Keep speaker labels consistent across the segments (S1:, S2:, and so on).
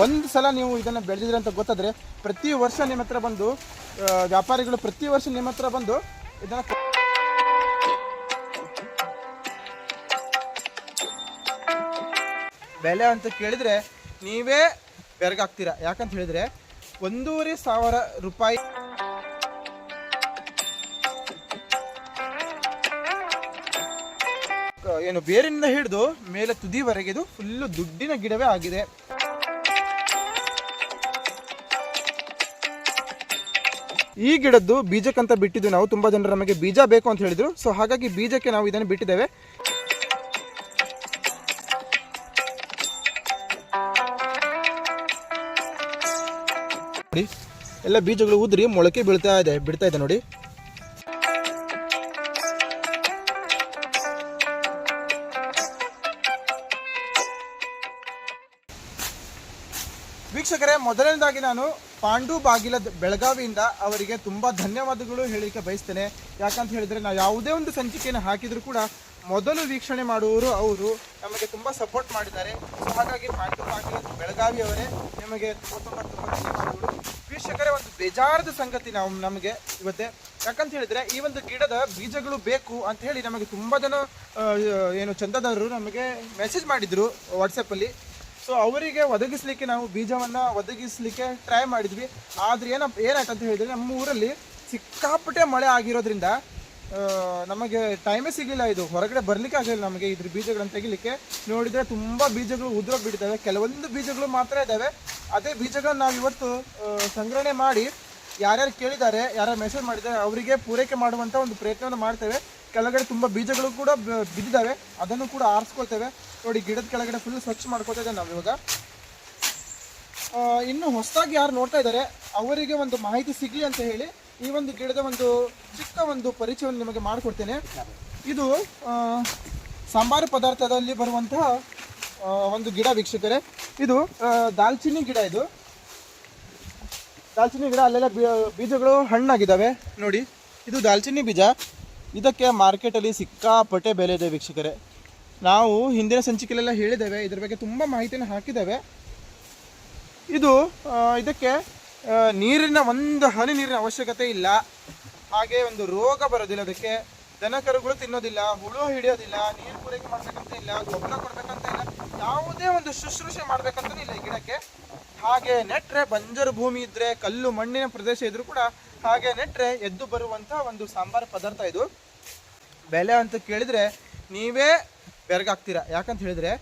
S1: ಒಂದು ಸಲ ನೀವು ಇದನ್ನು ಬೆಳೆದಿದ್ರೆ ಅಂತ ಗೊತ್ತಾದರೆ ಪ್ರತಿ ವರ್ಷ ನಿಮ್ಮ ಹತ್ರ ಬಂದು ವ್ಯಾಪಾರಿಗಳು ಪ್ರತಿ ವರ್ಷ ನಿಮ್ಮ ಹತ್ರ ಬಂದು ಇದನ್ನು ಬೆಲೆ ಅಂತ ಕೇಳಿದರೆ ನೀವೇ ಬೆರಗಾಗ್ತೀರಾ? ಯಾಕಂತ ಹೇಳಿದರೆ ಒಂದೂವರೆ ಸಾವಿರ ರೂಪಾಯಿ ಏನು ಬೇರಿನಿಂದ ಹಿಡಿದು ಮೇಲೆ ತುದಿವರೆಗೆ ಇದು ಫುಲ್ಲು ದುಡ್ಡಿನ ಗಿಡವೇ ಆಗಿದೆ. ಈ ಗಿಡದ್ದು ಬೀಜಕ್ಕಂತ ಬಿಟ್ಟಿದ್ದು ನಾವು, ತುಂಬಾ ಜನರು ನಮಗೆ ಬೀಜ ಬೇಕು ಅಂತ ಹೇಳಿದ್ರು. ಸೊ ಹಾಗಾಗಿ ಬೀಜಕ್ಕೆ ನಾವು ಇದನ್ನು ಬಿಟ್ಟಿದ್ದೇವೆ. ನೋಡಿ, ಎಲ್ಲ ಬೀಜಗಳು ಉದ್ರಿ ಮೊಳಕೆ ಬೀಳ್ತಾ ಇದೆ ಬಿಡ್ತಾ ಇದೆ ನೋಡಿ. ವೀಕ್ಷಕರೇ, ಮೊದಲನೇದಾಗಿ ನಾನು ಪಾಂಡು ಬಾಗಿಲ ಬೆಳಗಾವಿಯಿಂದ ಅವರಿಗೆ ತುಂಬಾ ಧನ್ಯವಾದಗಳು ಹೇಳಲಿಕ್ಕೆ ಬಯಸ್ತೇನೆ. ಯಾಕಂತ ಹೇಳಿದ್ರೆ ನಾವು ಯಾವುದೇ ಒಂದು ಸಂಚಿಕೆಯನ್ನು ಹಾಕಿದ್ರು ಕೂಡ ಮೊದಲು ವೀಕ್ಷಣೆ ಮಾಡುವವರು ಅವರು ನಮಗೆ ತುಂಬಾ ಸಪೋರ್ಟ್ ಮಾಡಿದ್ದಾರೆ. ಹಾಗಾಗಿ ಪಾಂಡು ಬಾಗಿಲ ಬೆಳಗಾವಿಯವರೇ ನಿಮಗೆ ತುಂಬ ತುಂಬ ತುಂಬ ಧನ್ಯವಾದಗಳು. ವೀಕ್ಷಕರೇ, ಒಂದು ಬೇಜಾರದ ಸಂಗತಿ ನಾವು ನಮಗೆ ಇವತ್ತೆ. ಯಾಕಂತ ಹೇಳಿದ್ರೆ ಈ ಒಂದು ಗಿಡದ ಬೀಜಗಳು ಬೇಕು ಅಂತ ಹೇಳಿ ನಮಗೆ ತುಂಬಾ ಜನ ಏನು ಚಂದದಾರರು ನಮಗೆ ಮೆಸೇಜ್ ಮಾಡಿದ್ರು ವಾಟ್ಸಪ್ಪಲ್ಲಿ ಸೊ ಅವರಿಗೆ ಒದಗಿಸ್ಲಿಕ್ಕೆ ನಾವು ಬೀಜವನ್ನು ಒದಗಿಸ್ಲಿಕ್ಕೆ ಟ್ರೈ ಮಾಡಿದ್ವಿ. ಆದ್ರೆ ಏನ ಏನಾಯ್ತು ಅಂತ ಹೇಳಿದ್ರೆ ನಮ್ಮ ಊರಲ್ಲಿ ಸಿಕ್ಕಾಪಟ್ಟೆ ಮಳೆ ಆಗಿರೋದ್ರಿಂದ ನಮಗೆ ಟೈಮೇ ಸಿಗಲಿಲ್ಲ ಇದು. ಹೊರಗಡೆ ಬರ್ಲಿಕ್ಕೆ ಆಗಲಿಲ್ಲ ನಮಗೆ ಇದ್ರ ಬೀಜಗಳನ್ನು ತೆಗಿಲಿಕ್ಕೆ. ನೋಡಿದ್ರೆ ತುಂಬ ಬೀಜಗಳು ಉದುರೋಗಿ ಬಿಡ್ತವೆ ಕೆಲವೊಂದು ಬೀಜಗಳು ಮಾತ್ರ ಇದ್ದಾವೆ. ಅದೇ ಬೀಜಗಳನ್ನ ನಾವು ಇವತ್ತು ಸಂಗ್ರಹಣೆ ಮಾಡಿ ಯಾರ್ಯಾರು ಕೇಳಿದ್ದಾರೆ, ಯಾರ್ಯಾರು ಮೆಸೇಜ್ ಮಾಡಿದ್ದಾರೆ, ಅವರಿಗೆ ಪೂರೈಕೆ ಮಾಡುವಂಥ ಒಂದು ಪ್ರಯತ್ನವನ್ನು ಮಾಡ್ತೇವೆ. ಕೆಳಗಡೆ ತುಂಬ ಬೀಜಗಳು ಕೂಡ ಬಿದ್ದಿದ್ದಾವೆ ಅದನ್ನು ಕೂಡ ಆರಿಸ್ಕೊಳ್ತೇವೆ. ನೋಡಿ, ಗಿಡದ ಕೆಳಗಡೆ ಫುಲ್ ಸ್ವಚ್ಛ ಇದ್ದೇವೆ ನಾವು ಇವಾಗ. ಇನ್ನು ಹೊಸದಾಗಿ ಯಾರು ನೋಡ್ತಾ ಇದ್ದಾರೆ, ಅವರಿಗೆ ಒಂದು ಮಾಹಿತಿ ಸಿಗಲಿ ಅಂತ ಹೇಳಿ ಈ ಒಂದು ಗಿಡದ ಒಂದು ಚಿಕ್ಕ ಒಂದು ಪರಿಚಯವನ್ನು ನಿಮಗೆ ಮಾಡಿಕೊಡ್ತೇನೆ. ಇದು ಸಾಂಬಾರು ಪದಾರ್ಥದಲ್ಲಿ ಬರುವಂತಹ ಒಂದು ಗಿಡ ವೀಕ್ಷಕರೇ. ಇದು ದಾಲ್ಚಿನ್ನಿ ಗಿಡ ಇದು. ದಾಲ್ಚಿನ್ನಿ ಗಿಡ ಅಲ್ಲೆಲ್ಲ ಬೀಜಗಳು ಹಣ್ಣಾಗಿದ್ದಾವೆ. ನೋಡಿ, ಇದು ದಾಲ್ಚಿನ್ನಿ ಬೀಜ. ಇದಕ್ಕೆ ಮಾರ್ಕೆಟಲ್ಲಿ ಸಿಕ್ಕಾಪಟ್ಟೆ ಬೆಲೆ ಇದೆ ವೀಕ್ಷಕರೇ. ನಾವು ಹಿಂದಿನ ಸಂಚಿಕೆಲೆಲ್ಲ ಹೇಳಿದ್ದೇವೆ, ಇದ್ರ ಬಗ್ಗೆ ತುಂಬ ಮಾಹಿತಿಯನ್ನು ಹಾಕಿದ್ದೇವೆ. ಇದು ಇದಕ್ಕೆ ನೀರಿನ ಒಂದು ಹನಿ ನೀರಿನ ಅವಶ್ಯಕತೆ ಇಲ್ಲ. ಹಾಗೆ ಒಂದು ರೋಗ ಬರೋದಿಲ್ಲ ಅದಕ್ಕೆ. ದನ ಕರುಗಳು ತಿನ್ನೋದಿಲ್ಲ, ಹುಳು ಹಿಡಿಯೋದಿಲ್ಲ, ನೀರು ಪೂರೈಕೆ ಮಾಡ್ಬೇಕಂತ ಇಲ್ಲ, ಗೊಬ್ಬರ ಕೊಡ್ಬೇಕಂತ ಇಲ್ಲ, ಯಾವುದೇ ಒಂದು ಶುಶ್ರೂಷೆ ಮಾಡ್ಬೇಕಂತ ಇಲ್ಲ ಗಿಡಕ್ಕೆ. ಹಾಗೆ ನೆಟ್ಟರೆ ಬಂಜರು ಭೂಮಿ ಇದ್ರೆ, ಕಲ್ಲು ಮಣ್ಣಿನ ಪ್ರದೇಶ ಇದ್ರೂ ಕೂಡ ಹಾಗೆ ನೆಟ್ಟರೆ ಎದ್ದು ಬರುವಂತ ಒಂದು ಸಾಂಬಾರು ಪದಾರ್ಥ ಇದು. ಬೆಲೆ ಅಂತ ಕೇಳಿದ್ರೆ ನೀವೇ ಬೆರಗಾಗ್ತೀರಾ? ಯಾಕಂತ ಹೇಳಿದ್ರೆ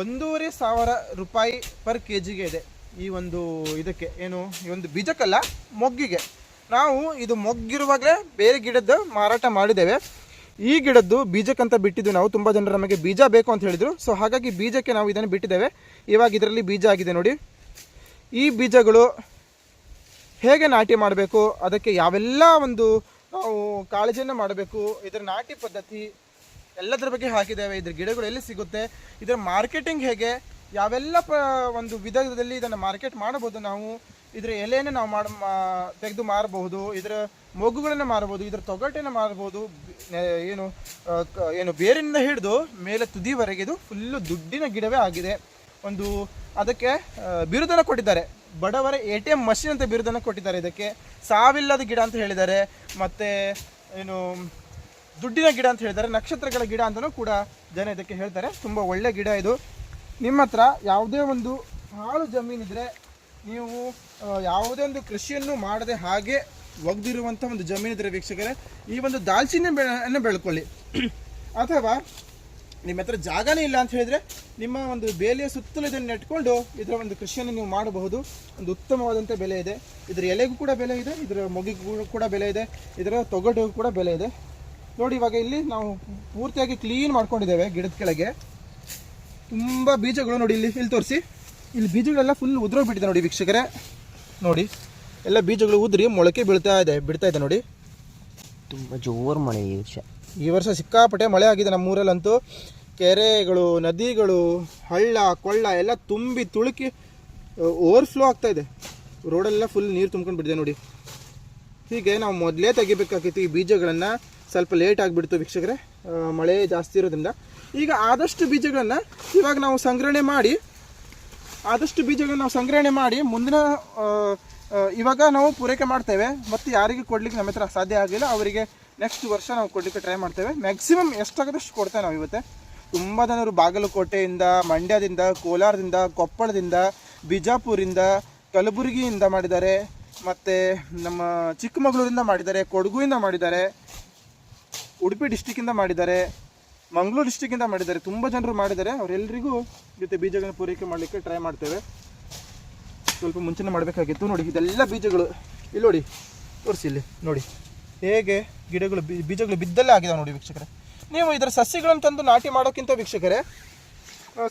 S1: ಒಂದೂವರೆ ಸಾವಿರ ರೂಪಾಯಿ ಪರ್ ಕೆ ಜಿಗೆ ಇದೆ ಈ ಒಂದು ಇದಕ್ಕೆ. ಏನು? ಈ ಒಂದು ಬೀಜಕ್ಕಲ್ಲ, ಮೊಗ್ಗಿಗೆ. ನಾವು ಇದು ಮೊಗ್ಗಿರುವಾಗಲೇ ಬೇರೆ ಗಿಡದ್ದು ಮಾರಾಟ ಮಾಡಿದ್ದೇವೆ. ಈ ಗಿಡದ್ದು ಬೀಜಕ್ಕಂತ ಬಿಟ್ಟಿದ್ದು ನಾವು. ತುಂಬ ಜನರು ನಮಗೆ ಬೀಜ ಬೇಕು ಅಂತ ಹೇಳಿದ್ರು. ಸೊ ಹಾಗಾಗಿ ಬೀಜಕ್ಕೆ ನಾವು ಇದನ್ನು ಬಿಟ್ಟಿದ್ದೇವೆ. ಇವಾಗ ಇದರಲ್ಲಿ ಬೀಜ ಆಗಿದೆ ನೋಡಿ. ಈ ಬೀಜಗಳು ಹೇಗೆ ನಾಟಿ ಮಾಡಬೇಕು, ಅದಕ್ಕೆ ಯಾವೆಲ್ಲ ಒಂದು ನಾವು ಕಾಳಜಿಯನ್ನು ಮಾಡಬೇಕು, ಇದರ ನಾಟಿ ಪದ್ಧತಿ ಎಲ್ಲದರ ಬಗ್ಗೆ ಹಾಕಿದ್ದೇವೆ, ಇದ್ರ ಗಿಡಗಳು ಎಲ್ಲಿ ಸಿಗುತ್ತೆ, ಇದರ ಮಾರ್ಕೆಟಿಂಗ್ ಹೇಗೆ, ಯಾವೆಲ್ಲ ಪ ಒಂದು ವಿಧದಲ್ಲಿ ಇದನ್ನು ಮಾರ್ಕೆಟ್ ಮಾಡಬಹುದು ನಾವು, ಇದರ ಎಲೆಯನ್ನು ನಾವು ಮಾಡ ತೆಗೆದು ಮಾರಬಹುದು, ಇದರ ಮೊಗ್ಗುಗಳನ್ನು ಮಾರಬಹುದು, ಇದರ ತೊಗಟೆಯನ್ನು ಮಾರಬಹುದು ಏನು ಏನು ಬೇರಿನಿಂದ ಹಿಡಿದು ಮೇಲೆ ತುದಿವರೆಗೆ ಇದು ಫುಲ್ಲು ದುಡ್ಡಿನ ಗಿಡವೇ ಆಗಿದೆ. ಒಂದು ಅದಕ್ಕೆ ಬಿರುದನ್ನು ಕೊಟ್ಟಿದ್ದಾರೆ. ಬಡವರ ಎ ಟಿ ಎಂ ಮಷಿನ್ ಅಂತ ಬಿರುದನ್ನು ಕೊಟ್ಟಿದ್ದಾರೆ. ಇದಕ್ಕೆ ಸಾವಿಲ್ಲದ ಗಿಡ ಅಂತ ಹೇಳಿದ್ದಾರೆ. ಮತ್ತೆ ಏನು, ದುಡ್ಡಿನ ಗಿಡ ಅಂತ ಹೇಳಿದ್ದಾರೆ. ನಕ್ಷತ್ರಗಳ ಗಿಡ ಅಂತಲೂ ಕೂಡ ಜನ ಇದಕ್ಕೆ ಹೇಳ್ತಾರೆ. ತುಂಬ ಒಳ್ಳೆ ಗಿಡ ಇದು. ನಿಮ್ಮ ಹತ್ರ ಯಾವುದೇ ಒಂದು ಹಾಳು ಜಮೀನಿದ್ರೆ ನೀವು ಯಾವುದೇ ಒಂದು ಕೃಷಿಯನ್ನು ಮಾಡದೆ ಹಾಗೆ ಒಗ್ದಿರುವಂಥ ಒಂದು ಜಮೀನಿದ್ರೆ ವೀಕ್ಷಕರೇ, ಈ ಒಂದು ದಾಲ್ಚಿನ್ನಿ ಬೆಳೆಯನ್ನು ಬೆಳ್ಕೊಳ್ಳಿ. ಅಥವಾ ನಿಮ್ಮ ಹತ್ರ ಜಾಗನೇ ಇಲ್ಲ ಅಂತ ಹೇಳಿದ್ರೆ ನಿಮ್ಮ ಒಂದು ಬೇಲಿಯ ಸುತ್ತಲೂ ಇದನ್ನು ನೆಟ್ಕೊಂಡು ಇದರ ಒಂದು ಕೃಷಿಯನ್ನು ನೀವು ಮಾಡಬಹುದು. ಒಂದು ಉತ್ತಮವಾದಂಥ ಬೆಲೆ ಇದೆ. ಇದರ ಎಲೆಗೂ ಕೂಡ ಬೆಲೆ ಇದೆ, ಇದರ ಮೊಗಿಗೂ ಕೂಡ ಬೆಲೆ ಇದೆ, ಇದರ ತೊಗಟಿಗೂ ಕೂಡ ಬೆಲೆ ಇದೆ. ನೋಡಿ, ಇವಾಗ ಇಲ್ಲಿ ನಾವು ಪೂರ್ತಿಯಾಗಿ ಕ್ಲೀನ್ ಮಾಡ್ಕೊಂಡಿದ್ದೇವೆ ಗಿಡದ ಕೆಳಗೆ. ತುಂಬ ಬೀಜಗಳು ನೋಡಿ ಇಲ್ಲಿ ಇಲ್ಲಿ ತೋರಿಸಿ. ಇಲ್ಲಿ ಬೀಜಗಳೆಲ್ಲ ಫುಲ್ ಉದುರೋಗ್ಬಿಟ್ಟಿದೆ ನೋಡಿ ವೀಕ್ಷಕರೇ. ನೋಡಿ, ಎಲ್ಲ ಬೀಜಗಳು ಉದುರಿ ಮೊಳಕೆ ಬೀಳ್ತಾ ಇದೆ ಬಿಡ್ತಾ ಇದೆ ನೋಡಿ.
S2: ತುಂಬ ಜೋರು ಮಳೆ ಈ ವರ್ಷ.
S1: ಈ ವರ್ಷ ಸಿಕ್ಕಾಪಟ್ಟೆ ಮಳೆ ಆಗಿದೆ ನಮ್ಮೂರಲ್ಲಂತೂ. ಕೆರೆಗಳು, ನದಿಗಳು, ಹಳ್ಳ, ಕೊಳ್ಳ ಎಲ್ಲ ತುಂಬಿ ತುಳುಕಿ ಓವರ್ಫ್ಲೋ ಆಗ್ತಾ ಇದೆ. ರೋಡೆಲ್ಲ ಫುಲ್ ನೀರು ತುಂಬ್ಕೊಂಡು ಬಿಟ್ಟಿದೆ ನೋಡಿ. ಹೀಗೆ ನಾವು ಮೊದಲೇ ತೆಗಿಬೇಕಾಗಿತ್ತು ಈ ಬೀಜಗಳನ್ನು. ಸ್ವಲ್ಪ ಲೇಟ್ ಆಗಿಬಿಡ್ತು ವೀಕ್ಷಕರೇ. ಮಳೆ ಜಾಸ್ತಿ ಇರೋದ್ರಿಂದ. ಈಗ ಆದಷ್ಟು ಬೀಜಗಳನ್ನು ಇವಾಗ ನಾವು ಸಂಗ್ರಹಣೆ ಮಾಡಿ, ಆದಷ್ಟು ಬೀಜಗಳನ್ನ ನಾವು ಸಂಗ್ರಹಣೆ ಮಾಡಿ ಮುಂದಿನ ಇವಾಗ ನಾವು ಪೂರೈಕೆ ಮಾಡ್ತೇವೆ. ಮತ್ತು ಯಾರಿಗೆ ಕೊಡ್ಲಿಕ್ಕೆ ನಮ್ಮ ಹತ್ರ ಸಾಧ್ಯ ಆಗಲಿಲ್ಲ ಅವರಿಗೆ ನೆಕ್ಸ್ಟ್ ವರ್ಷ ನಾವು ಕೊಡಲಿಕ್ಕೆ ಟ್ರೈ ಮಾಡ್ತೇವೆ. ಮ್ಯಾಕ್ಸಿಮಮ್ ಎಷ್ಟಾಗುತ್ತೆ ಅಷ್ಟು ಕೊಡ್ತೇವೆ ನಾವು ಇವತ್ತೆ? ತುಂಬ ಜನರು ಬಾಗಲಕೋಟೆಯಿಂದ, ಮಂಡ್ಯದಿಂದ, ಕೋಲಾರದಿಂದ, ಕೊಪ್ಪಳದಿಂದ, ಬಿಜಾಪುರಿಂದ, ಕಲಬುರಗಿಯಿಂದ ಮಾಡಿದ್ದಾರೆ. ಮತ್ತು ನಮ್ಮ ಚಿಕ್ಕಮಗಳೂರಿಂದ ಮಾಡಿದ್ದಾರೆ, ಕೊಡಗುಯಿಂದ ಮಾಡಿದ್ದಾರೆ, ಉಡುಪಿ ಡಿಸ್ಟಿಕ್ಕಿಂದ ಮಾಡಿದ್ದಾರೆ, ಮಂಗಳೂರು ಡಿಸ್ಟಿಕ್ಕಿಂದ ಮಾಡಿದ್ದಾರೆ. ತುಂಬ ಜನರು ಮಾಡಿದ್ದಾರೆ. ಅವರೆಲ್ಲರಿಗೂ ಜೊತೆ ಬೀಜಗಳನ್ನ ಪೂರೈಕೆ ಮಾಡಲಿಕ್ಕೆ ಟ್ರೈ ಮಾಡ್ತೇವೆ. ಸ್ವಲ್ಪ ಮುಂಚೆನೇ ಮಾಡಬೇಕಾಗಿತ್ತು. ನೋಡಿ, ಇದೆಲ್ಲ ಬೀಜಗಳು. ಇಲ್ಲಿ ನೋಡಿ, ತೋರಿಸಿ ಇಲ್ಲಿ, ನೋಡಿ. ಹೇಗೆ ಗಿಡಗಳು ಬೀಜಗಳು ಬಿದ್ದಲ್ಲೇ ಆಗಿದಾವೆ ನೋಡಿ ವೀಕ್ಷಕರೇ. ನೀವು ಇದರ ಸಸಿಗಳನ್ನು ತಂದು ನಾಟಿ ಮಾಡೋಕ್ಕಿಂತ ವೀಕ್ಷಕರೇ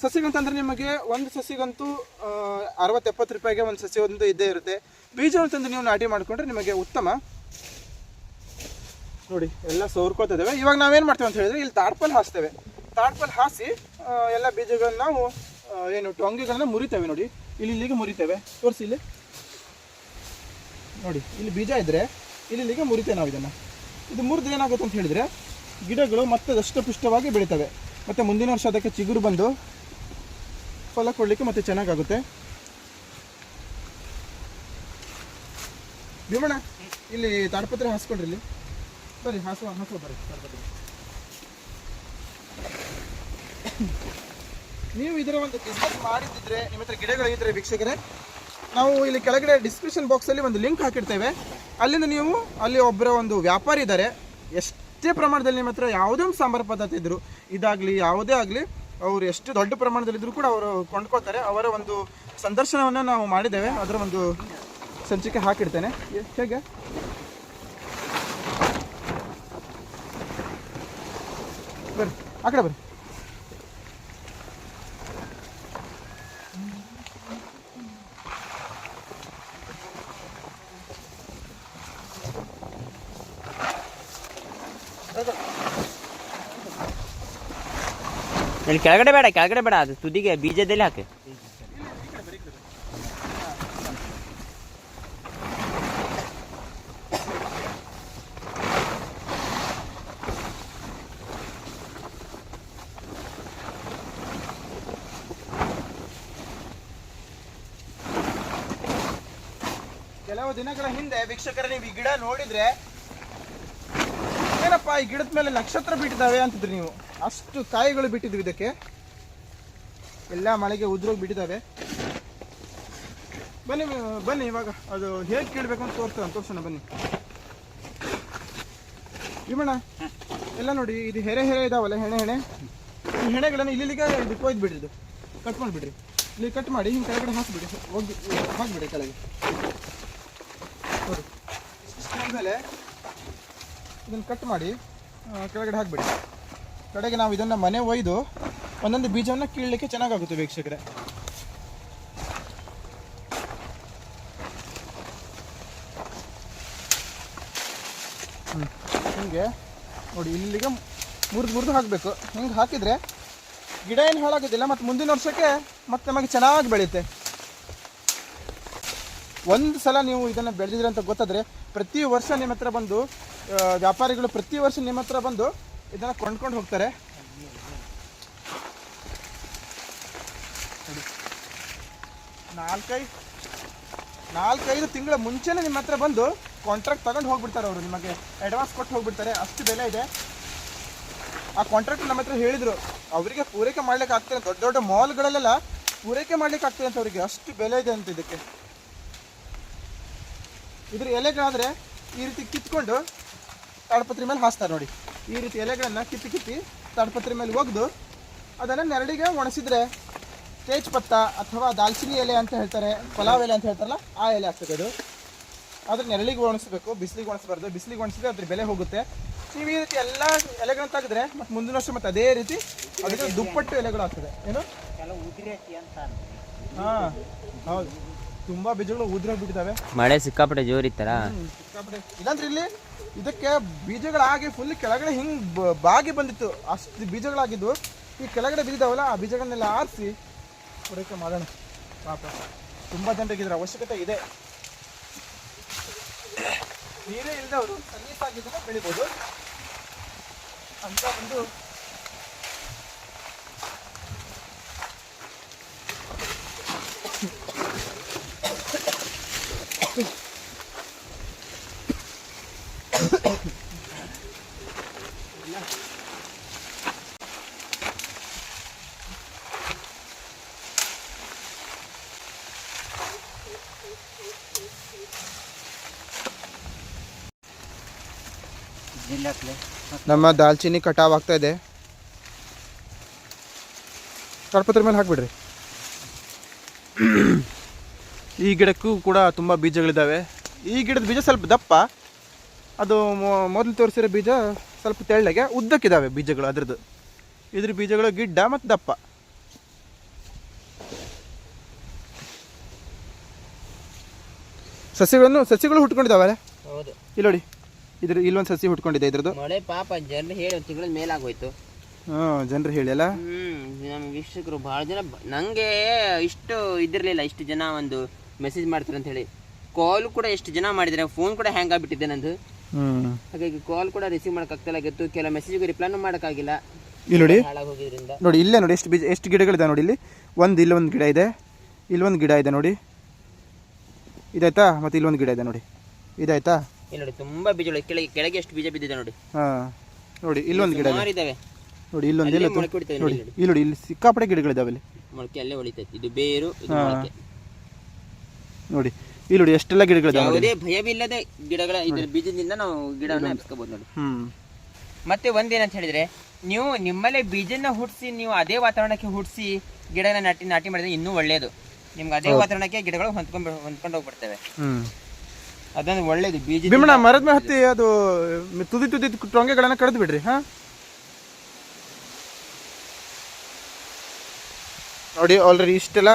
S1: ಸಸಿಗಂತಂದ್ರೆ ನಿಮಗೆ ಒಂದು ಸಸಿಗಂತೂ ಅರವತ್ತು ಎಪ್ಪತ್ತು ರೂಪಾಯಿಗೆ ಒಂದು ಸಸಿ ಒಂದು ಇದ್ದೇ ಇರುತ್ತೆ. ಬೀಜವನ್ನು ತಂದು ನೀವು ನಾಟಿ ಮಾಡಿಕೊಂಡ್ರೆ ನಿಮಗೆ ಉತ್ತಮ. ನೋಡಿ, ಎಲ್ಲ ಸೋರ್ಕೋತಿದ್ದೇವೆ ಇವಾಗ ನಾವೇನು ಮಾಡ್ತೇವೆ ಅಂತ ಹೇಳಿದ್ರೆ ಇಲ್ಲಿ ತಾಡ್ಪಲ್ ಹಾಸ್ತೇವೆ. ತಾಡ್ಪಲ್ ಹಾಸಿ ಎಲ್ಲ ಬೀಜಗಳನ್ನ ನಾವು ಏನು ಟೊಂಗಿಗಳನ್ನ ಮುರಿತೇವೆ ನೋಡಿ. ಇಲ್ಲಿ ಇಲ್ಲಿಗೆ ಮುರಿತೇವೆ. ತೋರಿಸಿ ಇಲ್ಲಿ. ನೋಡಿ, ಇಲ್ಲಿ ಬೀಜ ಇದ್ರೆ ಇಲ್ಲಿಗೆ ಮುರಿತೇವೆ ನಾವು ಇದನ್ನು. ಇದು ಮುರಿದು ಏನಾಗುತ್ತೆ ಅಂತ ಹೇಳಿದರೆ ಗಿಡಗಳು ಮತ್ತೆ ದಷ್ಟಪುಷ್ಟವಾಗಿ ಬೆಳೀತವೆ. ಮತ್ತು ಮುಂದಿನ ವರ್ಷ ಅದಕ್ಕೆ ಚಿಗುರು ಬಂದು ಫಲ ಕೊಡಲಿಕ್ಕೆ ಮತ್ತೆ ಚೆನ್ನಾಗಾಗುತ್ತೆ. ಭೀಮಣ್ಣ, ಇಲ್ಲಿ ತಾಡಪತ್ರೆ ಹಾಸ್ಕೊಂಡ್ರಿ ಇಲ್ಲಿ. ಬರ್ರಿ ಹಾಸುವ ಹಾಸುವ ಬರ್ರಿ ತಾಡಪತ್ರೆ. ನೀವು ಇದರ ಒಂದು ಬಿಸ್ನೆಸ್ ಮಾಡಿದ್ದಿದ್ರೆ, ನಿಮ್ಮ ಹತ್ರ ಗಿಡಗಳು ವೀಕ್ಷಕರೇ, ನಾವು ಇಲ್ಲಿ ಕೆಳಗಡೆ ಡಿಸ್ಕ್ರಿಪ್ಷನ್ ಬಾಕ್ಸಲ್ಲಿ ಒಂದು ಲಿಂಕ್ ಹಾಕಿರ್ತೇವೆ. ಅಲ್ಲಿಂದ ನೀವು, ಅಲ್ಲಿ ಒಬ್ಬರ ಒಂದು ವ್ಯಾಪಾರಿ ಇದ್ದಾರೆ ಎಷ್ಟೇ ಪ್ರಮಾಣದಲ್ಲಿ ನಿಮ್ಮ ಹತ್ರ ಯಾವುದೇ ಒಂದು ಸಾಂಬಾರು ಪದಾರ್ಥ ಇದ್ದರು ಇದಾಗಲಿ, ಯಾವುದೇ ಆಗಲಿ, ಅವರು ಎಷ್ಟು ದೊಡ್ಡ ಪ್ರಮಾಣದಲ್ಲಿದ್ದರೂ ಕೂಡ ಅವರು ಕೊಂಡ್ಕೋತಾರೆ ಅವರ ಒಂದು ಸಂದರ್ಶನವನ್ನು ನಾವು ಮಾಡಿದ್ದೇವೆ. ಅದರ ಒಂದು ಸಂಚಿಕೆ ಹಾಕಿಡ್ತೇನೆ. ಹೇಗೆ? ಬರ್ರಿ, ಆ ಕಡೆ ಬರ್ರಿ.
S2: ಕೆಳಗಡೆ ಬೇಡ ಕೆಳಗಡೆ ಬೇಡ ಅದು ತುದಿಗೆ ಬೀಜದಲ್ಲಿ ಹಾಕಿ
S1: ಕೆಲವು ದಿನಗಳ ಹಿಂದೆ ವೀಕ್ಷಕರ ನೀವು ಈ ಗಿಡ ನೋಡಿದ್ರೆ ಏನಪ್ಪ ಈ ಗಿಡದ ಮೇಲೆ ನಕ್ಷತ್ರ ಬಿಟ್ಟಿದ್ದಾವೆ ಅಂತಿದ್ರಿ ನೀವು. ಅಷ್ಟು ಕಾಯಿಗಳು ಬಿಟ್ಟಿದ್ವಿ ಇದಕ್ಕೆ. ಎಲ್ಲ ಮಳೆಗೆ ಉದ್ರೋಗಿ ಬಿಟ್ಟಿದ್ದಾವೆ. ಬನ್ನಿ ಬನ್ನಿ ಇವಾಗ. ಅದು ಹೇಗೆ ಕೇಳಬೇಕು ಅಂತ ತೋರಿಸ್ತೇವೆ ತೋರ್ಸೋಣ ಬನ್ನಿ. ಇವಣ್ಣ ಎಲ್ಲ ನೋಡಿ, ಇದು ಹೆರೆ ಹೆರೆ ಇದಾವಲ್ಲ, ಹೆಣೆ ಹೆಣೆ. ಈ ಹೆಣೆಗಳನ್ನು ಇಲ್ಲಿಗೆ ಕೊಯ್ದು ಬಿಡ್ರಿ ಇದು. ಕಟ್ ಮಾಡಿಬಿಡ್ರಿ. ಇಲ್ಲಿ ಕಟ್ ಮಾಡಿ, ಹಿಂಗೆ ಕೆಳಗಡೆ ಹಾಕ್ಬಿಡಿ. ಹೋಗಿ, ಹಾಕಿಬಿಡಿ ಕೆಳಗೆ. ನೋಡಿ. ಆಮೇಲೆ ಇದನ್ನು ಕಟ್ ಮಾಡಿ ಕೆಳಗಡೆ ಹಾಕ್ಬಿಡಿ. ಕಡೆಗೆ ನಾವು ಇದನ್ನು ಮನೆ ಒಯ್ದು ಒಂದೊಂದು ಬೀಜವನ್ನು ಕೀಳಲಿಕ್ಕೆ ಚೆನ್ನಾಗಾಗುತ್ತೆ ವೀಕ್ಷಕರೇ. ಹಿಂಗೆ ನೋಡಿ, ಇಲ್ಲಿಗೆ ಮುರಿದು ಮುರಿದು ಹಾಕಬೇಕು. ಹಿಂಗೆ ಹಾಕಿದರೆ ಗಿಡ ಏನು ಹಾಳಾಗೋದಿಲ್ಲ, ಮತ್ತು ಮುಂದಿನ ವರ್ಷಕ್ಕೆ ಮತ್ತೆ ನಮಗೆ ಚೆನ್ನಾಗಿ ಬೆಳೆಯುತ್ತೆ. ಒಂದು ಸಲ ನೀವು ಇದನ್ನು ಬೆಳೆದಿದ್ರೆ ಅಂತ ಗೊತ್ತಾದರೆ ಪ್ರತಿ ವರ್ಷ ನಿಮ್ಮ ಹತ್ರ ಬಂದು ವ್ಯಾಪಾರಿಗಳು ಪ್ರತಿ ವರ್ಷ ನಿಮ್ಮ ಹತ್ರ ಬಂದು ಇದನ್ನು ಕೊಂಡ್ಕೊಂಡು ಹೋಗ್ತಾರೆ. ನಾಲ್ಕೈದು ನಾಲ್ಕೈದು ತಿಂಗಳ ಮುಂಚೆನೇ ನಿಮ್ಮ ಹತ್ರ ಬಂದು ಕಾಂಟ್ರಾಕ್ಟ್ ತಗೊಂಡು ಹೋಗ್ಬಿಡ್ತಾರೆ ಅವರು. ನಿಮಗೆ ಅಡ್ವಾನ್ಸ್ ಕೊಟ್ಟು ಹೋಗ್ಬಿಡ್ತಾರೆ. ಅಷ್ಟು ಬೆಲೆ ಇದೆ. ಆ ಕಾಂಟ್ರಾಕ್ಟ್ ನಮ್ಮ ಹತ್ರ ಹೇಳಿದರು. ಅವರಿಗೆ ಪೂರೈಕೆ ಮಾಡ್ಲಿಕ್ಕೆ ಆಗ್ತದೆ ದೊಡ್ಡ ದೊಡ್ಡ ಮಾಲ್ಗಳಲ್ಲೆಲ್ಲ ಪೂರೈಕೆ ಮಾಡ್ಲಿಕ್ಕೆ ಆಗ್ತದೆ ಅಂತ ಅವರಿಗೆ. ಅಷ್ಟು ಬೆಲೆ ಇದೆ ಅಂತ ಇದಕ್ಕೆ. ಇದ್ರ ಎಲೆಗಳಾದರೆ ಈ ರೀತಿ ಕಿತ್ಕೊಂಡು ತಾಡಪತ್ರಿ ಮೇಲೆ ಹಾಸ್ತಾರೆ ನೋಡಿ. ಈ ರೀತಿ ಎಲೆಗಳನ್ನು ಕಿತ್ತಿ ಕಿತ್ತಿ ತಾಡಪತ್ರಿ ಮೇಲೆ ಒಗೆದು ಅದನ್ನು ನೆರಳಿಗೆ ಒಣಸಿದ್ರೆ ತೇಜ್ ಪತ್ತ ಅಥವಾ ದಾಲ್ಚಿನ್ನಿ ಎಲೆ ಅಂತ ಹೇಳ್ತಾರೆ ಪಲಾವ್ ಎಲೆ ಅಂತ ಹೇಳ್ತಾರಲ್ಲ ಆ ಎಲೆ ಆಗ್ತದೆ ಅದು. ಅದ್ರ ನೆರಳಿಗೆ ಒಣಸ್ಬೇಕು ಬಿಸಿಲಿಗೆ ಒಣಸ್ಬಾರ್ದು. ಬಿಸಿಲಿಗೆ ಒಣಸಿದ್ರೆ ಅದ್ರ ಬೆಲೆ ಹೋಗುತ್ತೆ. ನೀವು ಈ ರೀತಿ ಎಲ್ಲ ಎಲೆಗಳನ್ನ ತೆಗೆದ್ರೆ ಮತ್ತೆ ಮುಂದಿನ ವರ್ಷ ಮತ್ತೆ ಅದೇ ರೀತಿ ಅದಕ್ಕೆ ದುಪ್ಪಟ್ಟು ಎಲೆಗಳು ಆಗ್ತದೆ ಏನು ಹಾಂ ಹೌದು. ತುಂಬ ಬೀಜಗಳು ಉದುರೋಗ್ಬಿಟ್ಟಿದ್ದಾವೆ
S2: ಮಳೆ ಸಿಕ್ಕಾಪಟ್ಟೆ ಜೋರಿ
S1: ತರ ಸಿಕ್ಕಾಪಟ್ಟೆ. ಇಲ್ಲಾಂದ್ರೆ ಇಲ್ಲಿ ಇದಕ್ಕೆ ಬೀಜಗಳಾಗಿ ಫುಲ್ ಕೆಳಗಡೆ ಹಿಂಗ್ ಬ- ಬಾಗಿ ಬಂದಿತ್ತು. ಅಷ್ಟು ಬೀಜಗಳಾಗಿದ್ದು ಈ ಕೆಳಗಡೆ ಬಿದ್ದಿದ್ದಾವಲ್ಲ ಆ ಬೀಜಗಳನ್ನೆಲ್ಲ ಆರಿಸಿ ಪೂರೈಕೆ ಮಾಡೋಣ. ಪಾಪ. ತುಂಬಾ ಜನರಿಗೆ ಇದರ ಅವಶ್ಯಕತೆ ಇದೆ. ನೀರೇ ಇಲ್ಲದವರು ಸಲೀಸಾಗಿದ್ದನ್ನು ಬೆಳಿಬೋದು. ಅಂತ ಒಂದು
S3: ಎಲ್ಲಿ ಹಾಕ್ಲೆ
S1: ನಮ್ಮ ದಾಲ್ಚಿನ್ನಿ ಕಟಾವ್ ಆಗ್ತಾ ಇದೆ. ಕರ್ಪತ್ರ ಮೇಲೆ ಹಾಕ್ಬಿಡ್ರಿ. ಈ ಗಿಡಕ್ಕೂ ಕೂಡ ತುಂಬ ಬೀಜಗಳಿದ್ದಾವೆ ಈ ಗಿಡದ ಬೀಜ ಸ್ವಲ್ಪ ದಪ್ಪ. ಅದು ಮೊ- ಮೊದಲು ತೋರಿಸಿರೋ ಬೀಜ ಸ್ವಲ್ಪ ತೆಳ್ಳಗೆ ಉದ್ದಕ್ಕಿದ್ದಾವೆ ಬೀಜಗಳು ಅದ್ರದ್ದು. ಇದ್ರ ಬೀಜಗಳು ಗಿಡ್ಡ ಮತ್ತು ದಪ್ಪ. ಸಸಿಗಳನ್ನು ಸಸಿಗಳು ಹುಟ್ಕೊಂಡಿದ್ದಾವೆ
S2: ಹೌದು.
S1: ಇಲ್ಲಿ ನೋಡಿ ಇದ್ರ ಇಲ್ಲೊಂದು ಸಸಿ ಹುಟ್ಕೊಂಡಿದೆ ಇದ್ರದ್ದು?
S2: ಮಳೆ ಪಾಪ ಜನರು ಹೇಳಿ ಒಂದು ತಿಂಗಳ ಮೇಲಾಗೋಯ್ತು.
S1: ಹಾಂ ಜನರು ಹೇಳಲ್ಲ
S2: ಹ್ಮ್ ನಮ್ಗೆ ವೀಕ್ಷಕರು ಭಾಳ ಜನ ಬ- ನಂಗೆ ಇಷ್ಟು ಇದಿರಲಿಲ್ಲ ಇಷ್ಟು ಜನ ಒಂದು ಮೆಸೇಜ್ ಮಾಡ್ತಾರೆ ಅಂತ ಹೇಳಿ. ಕಾಲ್ ಕೂಡ ಎಷ್ಟು ಜನ ಮಾಡಿದ್ರೆ ಫೋನ್ ಕೂಡ ಹ್ಯಾಂಗ್ ಆಗಿಬಿಟ್ಟಿದೆ ನಂದು.
S1: ಹ್ಮ್.
S2: ಹಾಗಾಗಿ ಕಾಲ್ ಕೂಡ ರಿಸೀವ್ ಮಾಡೋಕ್ಕಾಗ್ತಿಲ್ಲಾಗಿತ್ತು ಕೆಲವು ಮೆಸೇಜ್ಗೆ ರಿಪ್ಲೈನೂ ಮಾಡೋಕ್ಕಾಗಿಲ್ಲ
S1: ಇಲ್ಲಿ ನೋಡಿ?
S2: ಹಾಳಾಗಿ ಹೋಗಿದ್ರಿಂದ.
S1: ನೋಡಿ ಇಲ್ಲೇ ನೋಡಿ ಎಷ್ಟು ಬೀಜ ಎಷ್ಟು ಗಿಡಗಳಿದೆ ನೋಡಿ ಇಲ್ಲಿ. ಒಂದು ಇಲ್ಲೊಂದು ಗಿಡ ಇದೆ. ಇಲ್ಲೊಂದು ಗಿಡ ಇದೆ ನೋಡಿ. ಇದಾಯ್ತಾ? ಮತ್ತೆ ಇಲ್ಲೊಂದು ಗಿಡ ಇದೆ ನೋಡಿ. ಇದಾಯ್ತಾ?
S2: ಇಲ್ಲಿ ನೋಡಿ ತುಂಬಾ ಬೀಜಗಳು ಕೆಳಗೆ ಕೆಳಗೆ ಎಷ್ಟು ಬೀಜ ಬಿದ್ದಿದೆ ನೋಡಿ.
S1: ಹಾ ನೋಡಿ ಇಲ್ಲೊಂದು ಗಿಡ ಇದೆ
S2: ಸುಮಾರು ಇದಾವೆ
S1: ನೋಡಿ ಇಲ್ಲೊಂದು ಇಲ್ಲ
S2: ಮೊಳಕೆ ಹೊಡಿತವೆ
S1: ನೋಡಿ
S2: ನೋಡಿ.
S1: ಇಲ್ಲಿ ನೋಡಿ ಇಲ್ಲಿ ಸಿಕ್ಕಾಪಟ್ಟೆ ಗಿಡಗಳಿದಾವೆ ಇಲ್ಲಿ.
S2: ಮೊಳಕೆ ಅಲ್ಲೇ ಹೊಳಿತೈತಿ ಇದು ಬೇರು ಇದು. ಮೊಳಕೆ.
S1: ನೋಡಿ ಇಲ್ಲಿ ನೋಡಿ ಎಷ್ಟೆಲ್ಲ ಗಿಡಗಳಿದಾವೆ ನೋಡಿ
S2: ಯಾವುದೇ ಭಯವಿಲ್ಲದೆ ಗಿಡಗಳ ಇದ್ರ ಬೀಜದಿಂದ ನಾವು ಗಿಡವನ್ನು ಹಬ್ಸ್ಕೋಬಹುದು ನೋಡಿ.
S1: ಹ್ಮ್.
S2: ಮತ್ತೆ ಒಂದೇನಂತ ಹೇಳಿದ್ರೆ ನೀವು ನಿಮ್ಮಲ್ಲೇ ಬೀಜನ ಹುಟ್ಟಿಸಿ ನೀವು ಅದೇ ವಾತಾವರಣಕ್ಕೆ ಹುಟ್ಸಿ ಗಿಡನ ನಾಟಿ ನಾಟಿ ಮಾಡಿದ್ರೆ ಇನ್ನೂ ಒಳ್ಳೆಯದು ನಿಮ್ಗೆ ಅದೇ ವಾತಾವರಣಕ್ಕೆ ಗಿಡಗಳು ಹೊಂದ್ಕೊಂಡ್ ಹೊಂದ್ಕೊಂಡು ಹೋಗ್ಬಿಡ್ತವೆ.
S1: ಹ್ಞೂ
S2: ಅದೊಂದು ಒಳ್ಳೇದು ಬೀಜ
S1: ಭೀಮಣ್ಣ ಮರದ ಮೇಲೆ ಹತ್ತಿ ಅದು ತುದಿ ತುದಿ ಟೊಂಗೆಗಳನ್ನ ಕಡ್ದು ಬಿಡ್ರಿ ಹಾ? ನೋಡಿ ಆಲ್ರೆಡಿ ಇಷ್ಟೆಲ್ಲ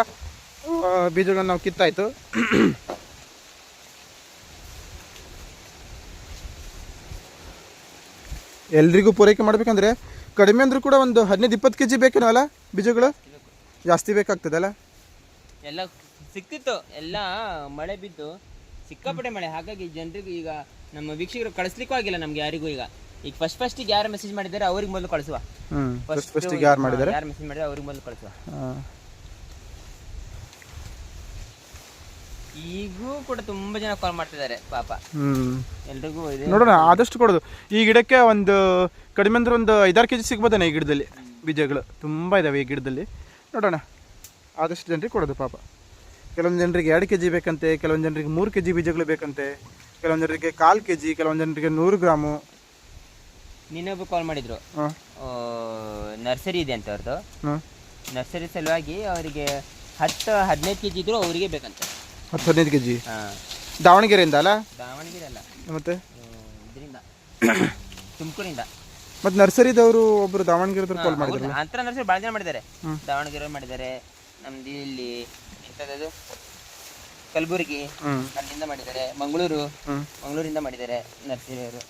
S1: ಬೀಜಗಳನ್ನ ನಾವು ಕಿತ್ತಾಯ್ತು. ಎಲ್ರಿಗೂ ಪೂರೈಕೆ ಮಾಡ್ಬೇಕಂದ್ರೆ ಕಡಿಮೆ ಅಂದ್ರೂ ಕೂಡ ಒಂದು ಹದಿನೈದು ಇಪ್ಪತ್ತು ಕೆ ಜಿ ಬೇಕೇನೋ ಅಲ್ಲ ಬೀಜಗಳು? ಜಾಸ್ತಿ ಬೇಕಾಗ್ತದಲ್ಲ?
S2: ಎಲ್ಲ ಸಿಕ್ತಿತ್ತು ಎಲ್ಲ ಮಳೆ ಬಿದ್ದು. ಸಿಕ್ಕಾಪಟ್ಟೆ ಮಳೆ. ಹಾಗಾಗಿ ಜನರಿಗೆ ಈಗ ನಮ್ಮ ವೀಕ್ಷಕರು ಕಳಿಸ್ಲಿಕ್ಕೂ ಆಗಿಲ್ಲ ನಮ್ಗೆ ಯಾರಿಗೂ ಈಗ. ಈಗ ಫಸ್ಟ್ ಫಸ್ಟಿಗೆ ಯಾರು ಮೆಸೇಜ್ ಮಾಡಿದ್ದಾರೆ ಅವ್ರಿಗೆ ಮೊದಲು ಕಳಿಸುವ.
S1: ಹ್ಞೂ ಫಸ್ಟ್ ಫಸ್ಟಿಗೆ ಯಾರು ಮಾಡಿದ್ದಾರೆ?
S2: ಯಾರು ಮೆಸೇಜ್ ಮಾಡಿದ್ರೆ ಅವ್ರಿಗೆ ಮೊದಲು ಕಳಿಸುವ. ಈಗೂ ಕೂಡ ತುಂಬಾ ಜನ ಕಾಲ್ ಮಾಡ್ತಿದ್ದಾರೆ ಪಾಪ.
S1: ಹ್ಮ್.
S2: ಎಲ್ರಿಗೂ ಇದೆ
S1: ನೋಡೋಣ ಆದಷ್ಟು ಕೊಡೋದು. ಈ ಗಿಡಕ್ಕೆ ಒಂದು ಕಡಿಮೆ ಅಂದ್ರೆ ಒಂದು ಐದಾರು ಕೆಜಿ ಸಿಗ್ಬೋದೇನೆ ಈ ಗಿಡದಲ್ಲಿ? ಬೀಜಗಳು. ತುಂಬಾ ಇದಾವೆ ಈ ಗಿಡದಲ್ಲಿ. ನೋಡೋಣ. ಆದಷ್ಟು ಜನರಿಗೆ ಕೊಡೋದು ಪಾಪ. ಕೆಲವೊಂದು ಜನರಿಗೆ ಎರಡು ಕೆ ಜಿ ಬೇಕಂತೆ ಕೆಲವೊಂದು ಜನರಿಗೆ ಮೂರು ಕೆ ಜಿ ಬೀಜಗಳು ಬೇಕಂತೆ ಕೆಲವೊಂದು ಜನರಿಗೆ ಕಾಲು ಕೆ ಜಿ ಕೆಲವೊಂದು ಜನರಿಗೆ ನೂರು ಗ್ರಾಮು.
S2: ನಿನ್ನೊಬ್ಬ ಕಾಲ್ ಮಾಡಿದ್ರು.
S1: ಹಾಂ.
S2: ನರ್ಸರಿ ಇದೆ ಅಂತ ಅವ್ರದ್ದು
S1: ಹಾಂ.
S2: ನರ್ಸರಿ ಸಲುವಾಗಿ ಅವರಿಗೆ ಹತ್ತು ಹದಿನೈದು ಕೆ ಜಿ ಇದ್ರು ಅವರಿಗೆ ಬೇಕಂತೆ.
S1: ಹತ್ತು ಹದಿನೈದು ಕೆ ಜಿ
S2: ಹಾಂ.
S1: ದಾವಣಗೆರೆಯಿಂದ ಅಲ್ಲ?
S2: ದಾವಣಗೆರೆ ಅಲ್ಲ.
S1: ಮತ್ತೆ?
S2: ಇದರಿಂದ. ತುಮಕೂರಿಂದ.
S1: ಮತ್ತು ನರ್ಸರಿದವರು ಒಬ್ಬರು ದಾವಣಗೆರೆ ಕಾಲ್ ಮಾಡಿದ್ರು.
S2: ಅಂತರ ನರ್ಸರಿ ಭಾಳ ಜನ ಮಾಡಿದ್ದಾರೆ. ದಾವಣಗೆರೆ ಮಾಡಿದ್ದಾರೆ. ನಮ್ದು ಇಲ್ಲಿ ಎಂಥದ್ದು ಕಲಬುರಗಿ
S1: ಹ್ಞೂ
S2: ಅಲ್ಲಿಂದ ಮಾಡಿದ್ದಾರೆ. ಮಂಗಳೂರು ಮಂಗಳೂರಿಂದ ಮಾಡಿದ್ದಾರೆ ನರ್ಸರಿಯವರು.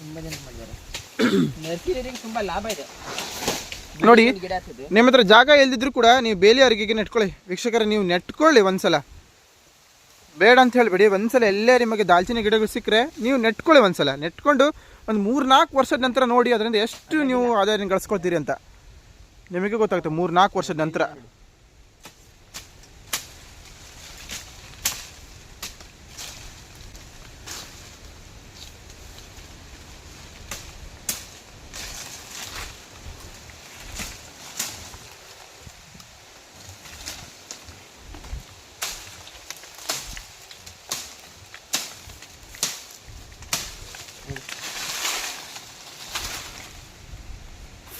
S2: ತುಂಬ ಜನ ಮಾಡಿದ್ದಾರೆ. ನರ್ಸರಿಯವರಿಗೆ ತುಂಬ ಲಾಭ ಇದೆ.
S1: ನೋಡಿ
S2: ಗಿಡ
S1: ನಿಮ್ಮ ಹತ್ರ ಜಾಗ ಇಲ್ದಿದ್ರು ಕೂಡ ನೀವು ಬೇಲಿ ಅರಿಗೆಗೆ ನೆಟ್ಕೊಳ್ಳಿ. ವೀಕ್ಷಕರೇ ನೀವು ನೆಟ್ಕೊಳ್ಳಿ ಒಂದ್ಸಲ. ಬೇಡ ಅಂತ ಹೇಳ್ಬೇಡಿ. ಒಂದ್ಸಲ ಎಲ್ಲೇ ನಿಮಗೆ ದಾಲ್ಚಿನ್ನಿ ಗಿಡಗಳು ಸಿಕ್ಕರೆ ನೀವು ನೆಟ್ಕೊಳ್ಳಿ ಒಂದ್ಸಲ. ನೆಟ್ಕೊಂಡು ಒಂದು ಮೂರು ನಾಲ್ಕು ವರ್ಷದ ನಂತರ ನೋಡಿ ಅದರಿಂದ ಎಷ್ಟು ನೀವು ಆದಾಯ ಗಳಿಸ್ಕೊಳ್ತೀರಿ ಅಂತ. ನಿಮಗೆ ಗೊತ್ತಾಗುತ್ತೆ ಮೂರು ನಾಲ್ಕು ವರ್ಷದ ನಂತರ.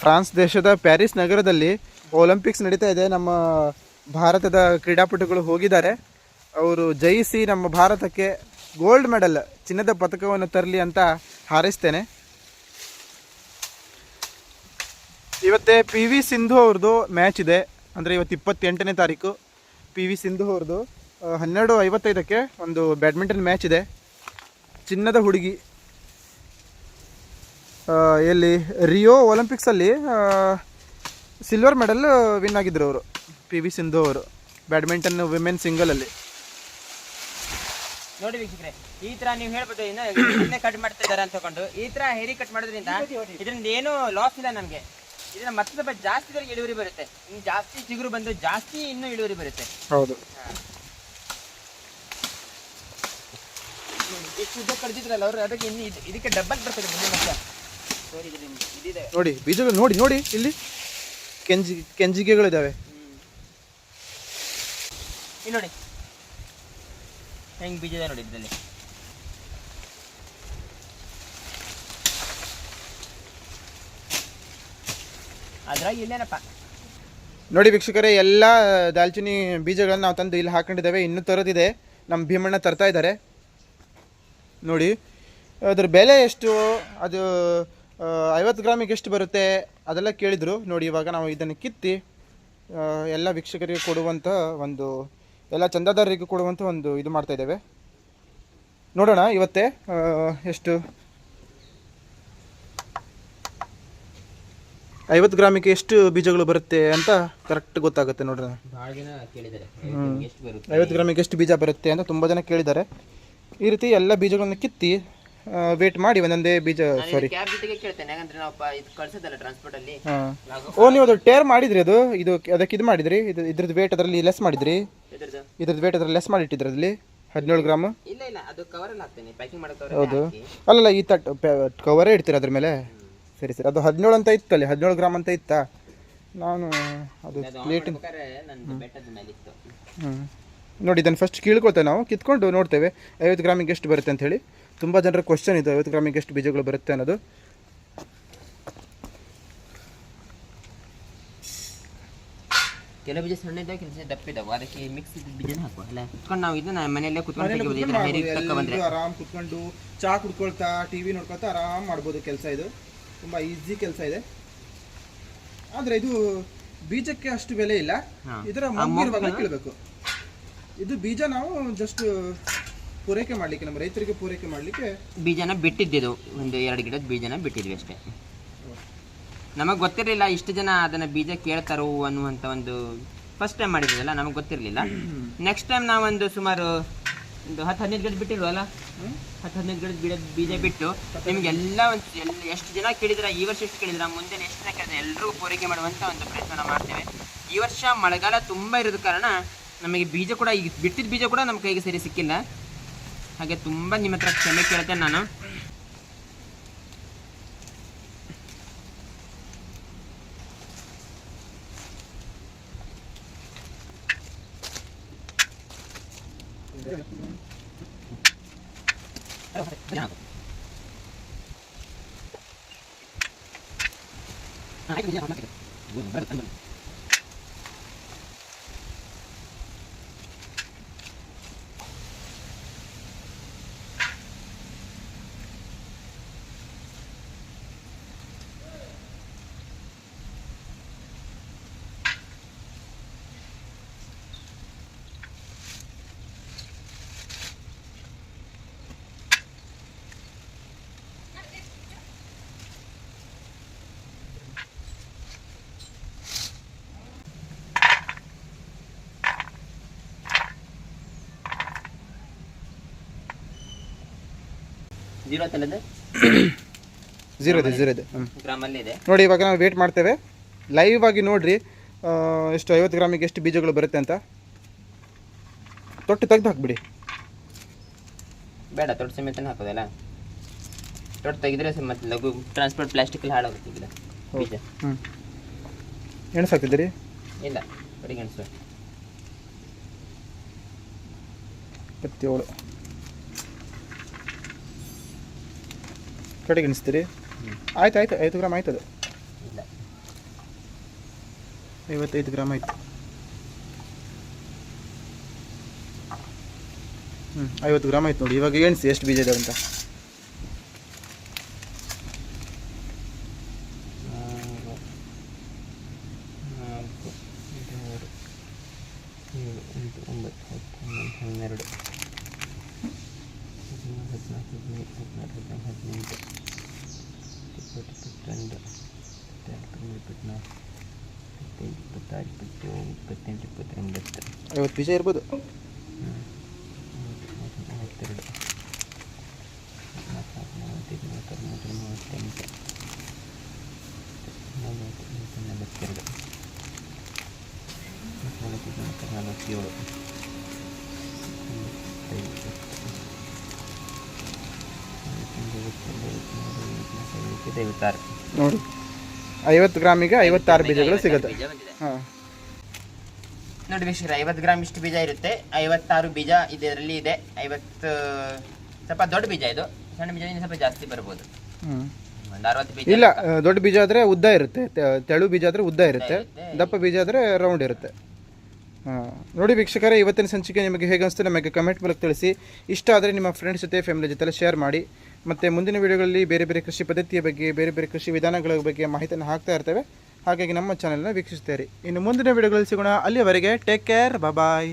S1: ಫ್ರಾನ್ಸ್ ದೇಶದ ಪ್ಯಾರಿಸ್ ನಗರದಲ್ಲಿ ಒಲಿಂಪಿಕ್ಸ್ ನಡೀತಾ ಇದೆ. ನಮ್ಮ ಭಾರತದ ಕ್ರೀಡಾಪಟುಗಳು ಹೋಗಿದ್ದಾರೆ. ಅವರು ಜಯಿಸಿ ನಮ್ಮ ಭಾರತಕ್ಕೆ ಗೋಲ್ಡ್ ಮೆಡಲ್ ಚಿನ್ನದ ಪದಕವನ್ನು ತರಲಿ ಅಂತ ಹಾರೈಸ್ತೇನೆ. ಇವತ್ತೇ ಪಿ ವಿ ಸಿಂಧು ಅವ್ರದ್ದು ಮ್ಯಾಚ್ ಇದೆ. ಅಂದರೆ ಇವತ್ತು ಇಪ್ಪತ್ತೆಂಟನೇ ತಾರೀಕು. ಪಿ ವಿ ಸಿಂಧು ಅವ್ರದ್ದು ಹನ್ನೆರಡು ಐವತ್ತೈದಕ್ಕೆ ಒಂದು ಬ್ಯಾಡ್ಮಿಂಟನ್ ಮ್ಯಾಚ್ ಇದೆ. ಚಿನ್ನದ ಹುಡುಗಿ ಎಲ್ಲಿ? ರಿಯೋ ಒಲಿಂಪಿಕ್ಸಲ್ಲಿ ಸಿಲ್ವರ್ ಮೆಡಲ್ ವಿನ್ ಆಗಿದ್ರು ಅವರು. ಪಿ ವಿ ಸಿಂಧು ಅವರು. ಬ್ಯಾಡ್ಮಿಂಟನ್ ವಿಮೆನ್ ಸಿಂಗಲಲ್ಲಿ
S2: ನೋಡಿ ವೀಕ್ಷಕರೇ ಈ ತರ ನೀವು ಹೇಳ್ಬೋದು ಇನ್ನ ಕಟ್ ಮಾಡ್ತಾ ಇದ್ದಾರೆ ಅಂತ ತಗೊಂಡು ಈ ತರ ಹೇರಿ ಕಟ್ ಮಾಡೋದ್ರಿಂದ ಇದರಿಂದ ಏನು ಲಾಸ್ ಇಲ್ಲ ನಮ್ಗೆ. ಇದನ್ನ ಮತ್ತೆ ಸ್ವಲ್ಪ ಜಾಸ್ತಿ ಇಳುವರಿ ಬರುತ್ತೆ. ಇನ್ನು ಜಾಸ್ತಿ ಚಿಗುರು ಬಂದು ಜಾಸ್ತಿ ಇನ್ನೂ ಇಳುವರಿ ಬರುತ್ತೆ.
S1: ಹೌದು.
S2: ಎಷ್ಟು ಉದ್ದ ಕಡ್ದಿದ್ರಲ್ಲ ಅವರು ಅದಕ್ಕೆ ಇನ್ನು ಇದು- ಇದಕ್ಕೆ ಡಬ್ಬಲ್ ಬರ್ತದೆ ಮುಂದೆ ಮತ್ತೆ
S1: ನೋಡಿ ಬೀಜಗಳು ನೋಡಿ ನೋಡಿ ಇಲ್ಲಿ ಕೆಂಜಿ ಕೆಂಜಿಗೆಗಳಿದ್ದಾವೆ
S2: ನೋಡಿ. ಹೆಂಗೆ ಬೀಜ ನೋಡಿ ಇದರಲ್ಲಿ. ಅದ್ರಾಗ ಇಲ್ಲೇನಪ್ಪ.
S1: ನೋಡಿ ವೀಕ್ಷಕರೇ ಎಲ್ಲ ದಾಲ್ಚಿನ್ನಿ ಬೀಜಗಳನ್ನು ನಾವು ತಂದು ಇಲ್ಲಿ ಹಾಕೊಂಡಿದ್ದೇವೆ. ಇನ್ನು ತರೋದಿದೆ. ನಮ್ಮ ಭೀಮಣ್ಣ ತರ್ತಾ ಇದ್ದಾರೆ. ನೋಡಿ ಅದ್ರ ಬೆಲೆ ಎಷ್ಟು? ಅದು ಐವತ್ತು ಗ್ರಾಮಿಗೆ ಎಷ್ಟು ಬರುತ್ತೆ ಅದೆಲ್ಲ ಕೇಳಿದರು. ನೋಡಿ ಇವಾಗ ನಾವು ಇದನ್ನು ಕಿತ್ತಿ ಎಲ್ಲ ವೀಕ್ಷಕರಿಗೆ ಕೊಡುವಂಥ ಒಂದು ಎಲ್ಲ ಚಂದಾದಾರರಿಗೆ ಕೊಡುವಂಥ ಒಂದು ಇದು ಮಾಡ್ತಾ ಇದ್ದೇವೆ. ನೋಡೋಣ ಇವತ್ತೇ ಎಷ್ಟು? ಐವತ್ತು ಗ್ರಾಮಿಗೆ ಎಷ್ಟು ಬೀಜಗಳು ಬರುತ್ತೆ ಅಂತ ಕರೆಕ್ಟ್ ಗೊತ್ತಾಗುತ್ತೆ ನೋಡೋಣ. ಐವತ್ತು ಗ್ರಾಮಿಗೆ ಎಷ್ಟು ಬೀಜ ಬರುತ್ತೆ ಅಂತ ತುಂಬ ಜನ ಕೇಳಿದ್ದಾರೆ. ಈ ರೀತಿ ಎಲ್ಲ ಬೀಜಗಳನ್ನು ಕಿತ್ತಿ ವೇಟ್ ಮಾಡಿ ಒಂದೊಂದೇ ಬೀಜ ಸಾರಿ
S2: ಕ್ಯಾಬ್ ಜೊತೆಗೆ ಕೇಳ್ತೇನೆ ಯಾಕಂದ್ರೆ ನಾವು ಪ- ಇದು ಕಳ್ಸೋದಲ್ಲ ಟ್ರಾನ್ಸ್ಪೋರ್ಟ್ ಅಲ್ಲಿ.
S1: ಹಾಂ. ಓ ನೀವು ಅದು ಟೇರ್ ಮಾಡಿದ್ರಿ ಅದು? ಇದು ಅದಕ್ಕೆ ಇದು ಮಾಡಿದ್ರಿ? ಇದು ಇದ್ರದ್ದು ವೇಟ್ ಅದರಲ್ಲಿ ಲೆಸ್ ಮಾಡಿದ್ರಿ?
S2: ಇದ್ರದ್ದು?
S1: ಇದ್ರದ್ದು ವೇಟ್ ಅದರಲ್ಲಿ ಲೆಸ್ ಮಾಡಿಟ್ಟಿದ್ರಿ ಅದರಲ್ಲಿ ಹದಿನೇಳು ಗ್ರಾಮ್?
S2: ಇಲ್ಲ ಇಲ್ಲ ಅದು ಕವರ್ ಅಲ್ಲಿ ಹಾಕ್ತೇನೆ ಪ್ಯಾಕಿಂಗ್ ಮಾಡೋ ಕವರ್
S1: ಹೌದು. ಅಲ್ಲಲ್ಲ ಈ ತಟ್ ಕವರೇ ಇಡ್ತೀರ ಅದ್ರ ಮೇಲೆ? ಸರಿ ಸರಿ. ಅದು ಹದಿನೇಳು ಅಂತ ಇತ್ತು ಅಲ್ಲಿ ಹದಿನೇಳು ಗ್ರಾಮ್ ಅಂತ ಇತ್ತಾ? ನಾನು ಅದು ಪ್ಲೇಟ್
S2: ನಂದು ಬೆಟ್ಟದ ಮೇಲೆ ಇತ್ತು.
S1: ಹ್ಞೂ ನೋಡಿ ಇದನ್ನು ಫಸ್ಟ್ ಕೀಳ್ಕೊಳ್ತೇವೆ ನಾವು. ಕಿತ್ಕೊಂಡು ನೋಡ್ತೇವೆ. ಐವತ್ತು ಗ್ರಾಮಿಗೆ ಎಷ್ಟು ಬರುತ್ತೆ ಅಂತ ಹೇಳಿ. ತುಂಬ ಜನರ ಕ್ವಶನ್ ಇದು. ಐವತ್ತು ಗ್ರಾಮಿಗೆ ಎಷ್ಟು ಬೀಜಗಳು ಬರುತ್ತೆ ಅನ್ನೋದು.
S2: ಕೆಲವು ಬೀಜ ಸಣ್ಣ ಇದ್ದಾವೆ ಕೆಲವು ಬೀಜ ದಪ್ಪ ಅದಕ್ಕೆ ಮಿಕ್ಸ್ ಬೀಜನ ಹಾಕುವ ಅಲ್ಲ? ಕುತ್ಕೊಂಡು ನಾವು ಇದನ್ನ ಮನೆಯಲ್ಲೇ ಕುತ್ಕೊಂಡು ಬಂದ್ರೆ.
S1: ಆರಾಮ್ ಕುತ್ಕೊಂಡು ಚಾ ಕುಡ್ಕೊಳ್ತಾ ಟಿವಿ ನೋಡ್ಕೊಳ್ತಾ ಆರಾಮ್ ಮಾಡ್ಬೋದು ಕೆಲಸ ಇದು. ತುಂಬಾ ಈಸಿ ಕೆಲಸ ಇದೆ. ಆದ್ರೆ ಇದು ಬೀಜಕ್ಕೆ ಅಷ್ಟು ಬೆಲೆ ಇಲ್ಲ. ಇದರ ಕೇಳಬೇಕು. ಇದು ಬೀಜ ನಾವು ಜಸ್ಟ್ ಪೂರೈಕೆ ಮಾಡ್ಲಿಕ್ಕೆ, ನಮ್ಮ ರೈತರಿಗೆ ಪೂರೈಕೆ ಮಾಡ್ಲಿಕ್ಕೆ
S2: ಬೀಜನ ಬಿಟ್ಟಿದ್ದಿದ್ದು ಒಂದು ಎರಡು ಗಿಡದ ಬೀಜನ ಬಿಟ್ಟಿದ್ವಿ ಅಷ್ಟೇ. ನಮಗೆ ಗೊತ್ತಿರಲಿಲ್ಲ ಇಷ್ಟು ಜನ ಅದನ್ನ ಬೀಜ ಕೇಳ್ತಾರೋ ಅನ್ನುವಂಥ ಒಂದು ಫಸ್ಟ್ ಟೈಮ್ ಮಾಡಿದ್ರಲ್ಲ ನಮಗೆ ಗೊತ್ತಿರಲಿಲ್ಲ. ನೆಕ್ಸ್ಟ್ ಟೈಮ್ ನಾವೊಂದು ಸುಮಾರು ಒಂದು ಹತ್ತು, ಹದಿನೈದು ಗಿಡ ಬಿಟ್ಟಿಲ್ವಲ್ಲ? ಹತ್ತು, ಹದಿನೈದು ಗಿಡದ ಗಿಡ ಬೀಜ ಬಿಟ್ಟು ನಿಮಗೆಲ್ಲ ಒಂದು ಎಲ್ಲ ಎಷ್ಟು ಜನ ಕೇಳಿದ್ರ, ಈ ವರ್ಷ ಎಷ್ಟು ಕೇಳಿದ್ರ ಮುಂದೆ ಎಷ್ಟು ಕೇಳಿದ್ರೆ ಎಲ್ಲರೂ ಪೂರೈಕೆ ಮಾಡುವಂಥ ಒಂದು ಪ್ರಯತ್ನ ಮಾಡ್ತೇವೆ. ಈ ವರ್ಷ ಮಳೆಗಾಲ ತುಂಬ ಇರೋದ ಕಾರಣ ನಮಗೆ ಬೀಜ ಕೂಡ ಈಗ ಬಿಟ್ಟಿದ್ದ ಬೀಜ ಕೂಡ ನಮ್ಮ ಕೈಗೆ ಸರಿ ಸಿಕ್ಕಿಲ್ಲ. ಹಾಗೆ ತುಂಬ ನಿಮ್ಮ ಹತ್ರ ಕ್ಷಮೆ ಕೇಳ್ತೇನೆ ನಾನು. ಜೀರೋ ಜೀರೋದೆ
S1: ಝೀರೋ ಇದೆ ಝೀರೋ ಇದೆ. ಹ್ಞೂ
S2: ಗ್ರಾಮಲ್ಲಿ ಇದೆ
S1: ನೋಡಿ ಇವಾಗ ನಾವು ವೇಟ್ ಮಾಡ್ತೇವೆ. ಲೈವ್ ಆಗಿ ನೋಡ್ರಿ ಎಷ್ಟು ಐವತ್ತು ಗ್ರಾಮಿಗೆ ಎಷ್ಟು ಬೀಜಗಳು ಬರುತ್ತೆ ಅಂತ. ತೊಟ್ಟು ತೆಗೆದು ಹಾಕ್ಬಿಡಿ.
S2: ಬೇಡ ತೊಟ್ಟು ಸಮೇತನೇ ಹಾಕೋದಲ್ಲ. ತೊಟ್ಟು ತೆಗೆದ್ರೆ ಮತ್ತೆ ಲಘು ಟ್ರಾನ್ಸ್ಪೋರ್ಟ್ ಪ್ಲಾಸ್ಟಿಕ್ ಹಾಳಾಗುತ್ತೆ ಗಿಡ ಬೀಜ.
S1: ಹ್ಞೂ ಎಣಸಾಕ್ತಿದ್ದೀರಿ?
S2: ಇಲ್ಲ ಪರಿಗಣಿಸು
S1: ಇಪ್ಪತ್ತೇಳು ಕಡೆಗೆ ಎಣಿಸ್ತೀರಿ ಆಯ್ತು ಆಯ್ತು, ಐದು ಗ್ರಾಮ್ ಆಯ್ತು ಅದು
S2: ಇಲ್ಲ
S1: ಐವತ್ತೈದು ಗ್ರಾಮ್ ಆಯ್ತು. ಹ್ಞೂ ಐವತ್ತು ಗ್ರಾಮ್ ಆಯ್ತು ನೋಡಿ, ಇವಾಗ ಎಣಿಸಿ ಎಷ್ಟು ಬೀಜ ಇದಾವೆ ಅಂತ.
S2: ಹನ್ನೆರಡು. ಹದಿನಾಲ್ಕು, ಹದಿನೈದು, ಹದಿನಾರು, ಹದಿನೈದು, ಹದಿನೆಂಟು ಇಪ್ಪತ್ತು, ಇಪ್ಪತ್ತೊಂದು ಇಪ್ಪತ್ತೆರಡು, ಇಪ್ಪತ್ತ್ನಾಲ್ಕು ಇಪ್ಪತ್ತೈದು ಇಪ್ಪತ್ತಾರು ಇಪ್ಪತ್ತೇಳು ಇಪ್ಪತ್ತೆಂಟು ಇಪ್ಪತ್ತೊಂಬತ್ತು
S1: ಐವತ್ತು ಬೀಜ ಇರ್ಬೋದು
S2: ಮೂವತ್ತು, ಮೂವತ್ತೊಂದು, ಮೂವತ್ತೆರಡು ಮೂವತ್ತ್ನಾಲ್ಕು ಮೂವತ್ತೈದು ಮೂವತ್ತಾರು ಮೂವತ್ತೇಳು ಮೂವತ್ತೆಂಟು ನಲವತ್ತು ನಲವತ್ತು ನಲವತ್ತೆರಡು ನಲವತ್ತು ನಲವತ್ತು you. ಇವತ್ತಾರು
S1: ನೋಡಿ. ಐವತ್ತು ಗ್ರಾಮಿಗೆ ಐವತ್ತಾರು ಬೀಜಗಳು ಸಿಗುತ್ತೆ. ಹಾಂ.
S2: ನೋಡಿ ವೀಕ್ಷಕರ ಐವತ್ತು ಗ್ರಾಮ್ ಇಷ್ಟು ಬೀಜ ಇರುತ್ತೆ. ಐವತ್ತಾರು ಬೀಜ ಇದರಲ್ಲಿ ಇದೆ. ಐವತ್ತು ಸ್ವಲ್ಪ ದೊಡ್ಡ ಬೀಜ ಇದು. ಸಣ್ಣ ಬೀಜ ಸ್ವಲ್ಪ ಜಾಸ್ತಿ ಬರ್ಬೋದು.
S1: ಹ್ಞೂ
S2: ಒಂದು ಅರವತ್ತು ಬೀಜ
S1: ಇಲ್ಲ ದೊಡ್ಡ ಬೀಜ ಆದರೆ ಉದ್ದ ಇರುತ್ತೆ. ತೆಳು ಬೀಜ ಆದರೆ ಉದ್ದ ಇರುತ್ತೆ. ದಪ್ಪ ಬೀಜ ಆದರೆ ರೌಂಡ್ ಇರುತ್ತೆ. ಹಾಂ. ನೋಡಿ ವೀಕ್ಷಕರೇ ಇವತ್ತಿನ ಸಂಚಿಕೆ ನಿಮಗೆ ಹೇಗೆ ಅನಿಸ್ತು ನಮಗೆ ಕಮೆಂಟ್ ಮೂಲಕ ತಿಳಿಸಿ. ಇಷ್ಟ ಆದರೆ ನಿಮ್ಮ ಫ್ರೆಂಡ್ಸ್ ಜೊತೆ ಫ್ಯಾಮಿಲಿ ಜೊತೆ ಶೇರ್ ಮಾಡಿ. ಮತ್ತು ಮುಂದಿನ ವೀಡಿಯೋಗಳಲ್ಲಿ ಬೇರೆ ಬೇರೆ ಕೃಷಿ ಪದ್ಧತಿಯ ಬಗ್ಗೆ, ಬೇರೆ ಬೇರೆ ಕೃಷಿ ವಿಧಾನಗಳ ಬಗ್ಗೆ ಮಾಹಿತಿಯನ್ನು ಹಾಕ್ತಾ ಇರ್ತೇವೆ. ಹಾಗಾಗಿ ನಮ್ಮ ಚಾನಲ್ನ ವೀಕ್ಷಿಸ್ತೀರಿ ಇನ್ನು ಮುಂದಿನ ವೀಡಿಯೋಗಳಲ್ಲಿ ಸಿಗೋಣ. ಅಲ್ಲಿಯವರೆಗೆ ಟೇಕ್ ಕೇರ್ ಬಾಯ್